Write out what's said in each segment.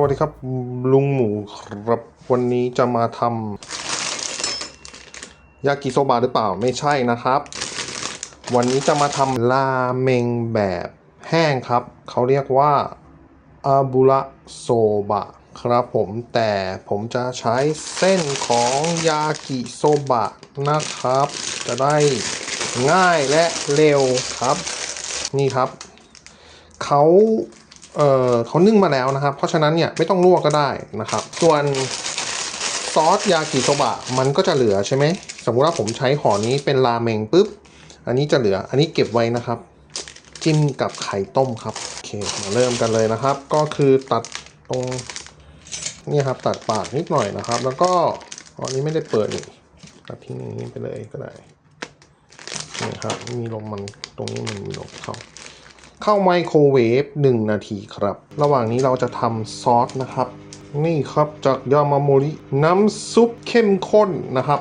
วัสดีครับ ลุงหมูครับวันนี้จะมาทำยากิโซบะหรือเปล่าไม่ใช่นะครับ วันนี้จะมาทำราเมงแบบแห้งครับ เขาเรียกว่าอาบุระโซบะครับผมแต่ผมจะใช้เส้นของยากิโซบะนะครับ จะได้ง่ายและเร็วครับ นี่ครับ เขา เอ่อเขานึ่งมาแล้วนะครับ เพราะฉะนั้นเนี่ยไม่ต้องลวกก็ได้นะครับ ส่วนซอสยากิโซบะมันก็จะเหลือใช่ไหมสมมุติว่าผมใช้ห่อนี้เป็นราเมงปุ๊บ อันนี้จะเหลืออันนี้เก็บไว้นะครับ จิ้มกับไข่ต้มครับโอเคมาเริ่มกันเลยนะครับ ก็คือตัดตรงนี่ครับตัดปากนิดหน่อยนะครับ แล้วก็อันนี้ไม่ได้เปิดนี่ตัดทิ้งอย่างนี้ไปเลยก็ได้นี่ครับมีลมมันตรงนี้มันมีลมเข้า เข้าไมโครเวฟ1นาทีครับ ระหว่างนี้เราจะทำซอสนะครับ นี่ครับจากยามาโมริ น้ำซุปเข้มข้นนะครับ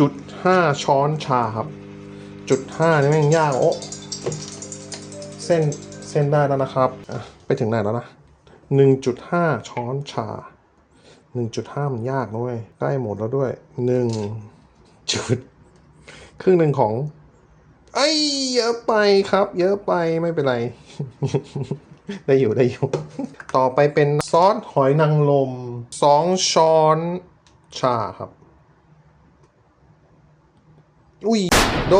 1.5 ช้อนชาครับ จุด5นี่แม่งยากโอ้เส้นเส้นได้แล้วนะครับ ไปถึงไหนแล้วนะ 1.5 ช้อนชา 1.5 มันยากนะเว้ยใกล้หมดแล้วด้วย 1 จุด ครึ่งหนึ่งของ ไอ้ยเยอะไปครับ เยอะไปไม่เป็นไร ได้อยู่ได้อยู่ ต่อไปเป็นซอสหอยนางรมสองช้อนชาครับ อุ้ยโด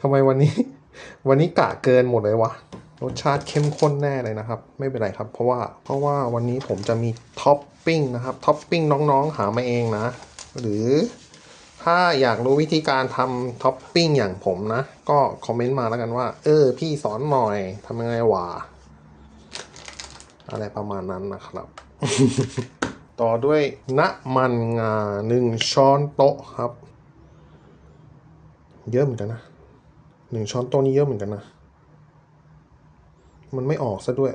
ทำไมวันนี้ วันนี้กะเกินหมดเลยวะรสชาติเข้มข้นแน่เลยนะครับ ไม่เป็นไรครับ เพราะว่าเพราะว่าวันนี้ผมจะมีท็อปปิ้งนะครับท็อปปิ้งน้องๆ หามาเองนะ หรือถ้าอยากรู้วิธีการทำท็อปปิ้งอย่างผมนะ ก็คอมเมนต์มาแล้วกันว่า เออ พี่สอนหน่อยทำยังไงวะอะไรประมาณนั้นนะครับ ต่อด้วยน้ำมันงาหนึ่งช้อนโต๊ะครับ เยอะเหมือนกันนะหนึ่งช้อนโต๊ะนี่เยอะเหมือนกันนะ มันไม่ออกซะด้วย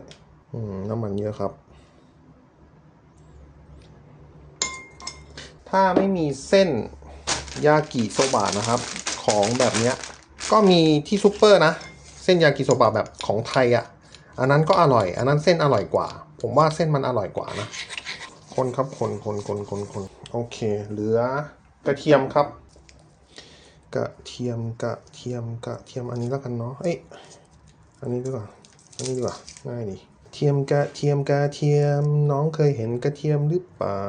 อืมน้ำมันเยอะครับ ถ้าไม่มีเส้นยากิโซบะนะครับ ของแบบเนี้ยก็มีที่ซูเปอร์นะ เส้นยากิโซบะแบบของไทยอะ่ะ อันนั้นก็อร่อย อันนั้นเส้นอร่อยกว่า ผมว่าเส้นมันอร่อยกว่านะ คนครับคนคนคนคนคนโอเค เหลือกระเทียมครับ กระเทียมกระเทียมกระเทียมอันนี้แล้วกันเนาะเอ้ยอันนี้ดีกว่าอันนี้ดีกว่าง่ายดีเทียมกระเทียมกระเทียมน้องเคยเห็นกระเทียมหรือเปล่า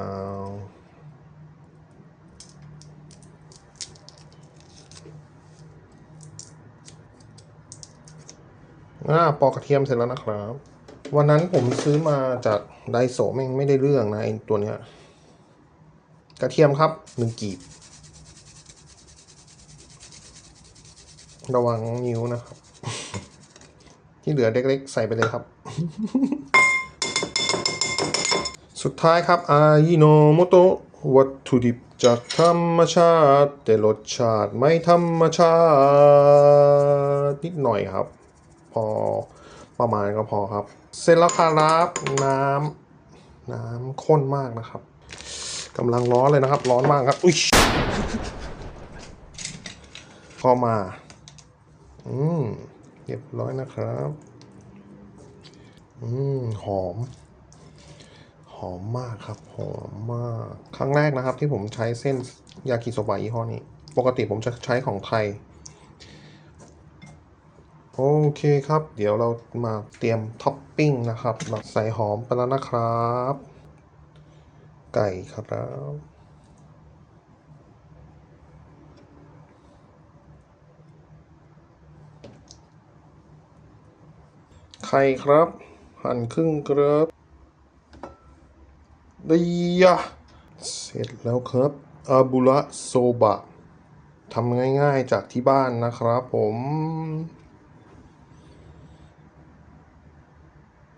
อ่าปอกกระเทียมเสร็จแล้วนะครับ วันนั้นผมซื้อมาจากไดโซแม่งไม่ได้เรื่องนะไอตัวเนี้ย กระเทียมครับหนึ่งกีบ ระวังนิ้วนะครับ ที่เหลือเล็กๆ ใส่ไปเลยครับ สุดท้ายครับอายิโนโมโตะวัตถุดิบจากธรรมชาติ แต่รสชาติไม่ธรรมชาติ นิดหน่อยครับ อประมาณก็พอครับ เสร็จแล้วครับน้ำน้ำข้นมากนะครับกำลังร้อนเลยนะครับ ร้อนมากครับ อุ้ยพอมา อืมเรียบร้อยนะครับ อืมหอม หอมมากครับ หอมมาก ครั้งแรกนะครับ ที่ผมใช้เส้นยากิโซบะยี่ห้อนี้ ปกติผมจะใช้ของไทย โอเคครับ เดี๋ยวเรามาเตรียมท็อปปิ้งนะครับเราใส่หอมไปแล้วนะครับ ไก่ครับไข่ครับ หั่นครึ่งครับดียะเสร็จแล้วครับอาบุระโซบะทำง่ายๆจากที่บ้านนะครับผม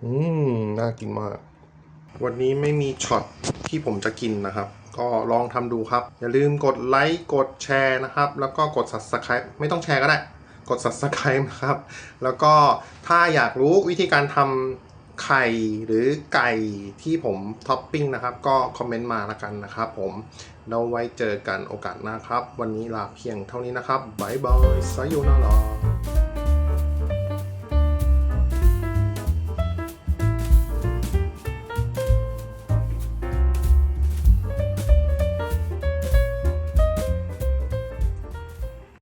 อืม น่ากินมาก วันนี้ไม่มีช็อตที่ผมจะกินนะครับ ก็ลองทำดูครับ อย่าลืมกดไลค์กดแชร์นะครับ แล้วก็กด subscribe ไม่ต้องแชร์ก็ได้ กด subscribe นะครับ แล้วก็ถ้าอยากรู้วิธีการทำไข่หรือไก่ที่ผมท็อปปิ้งนะครับ ก็คอมเมนต์มาละกันนะครับผมแล้วไว้เจอกันโอกาสหน้าครับ วันนี้ลาเพียงเท่านี้นะครับบายบายสายโยนารา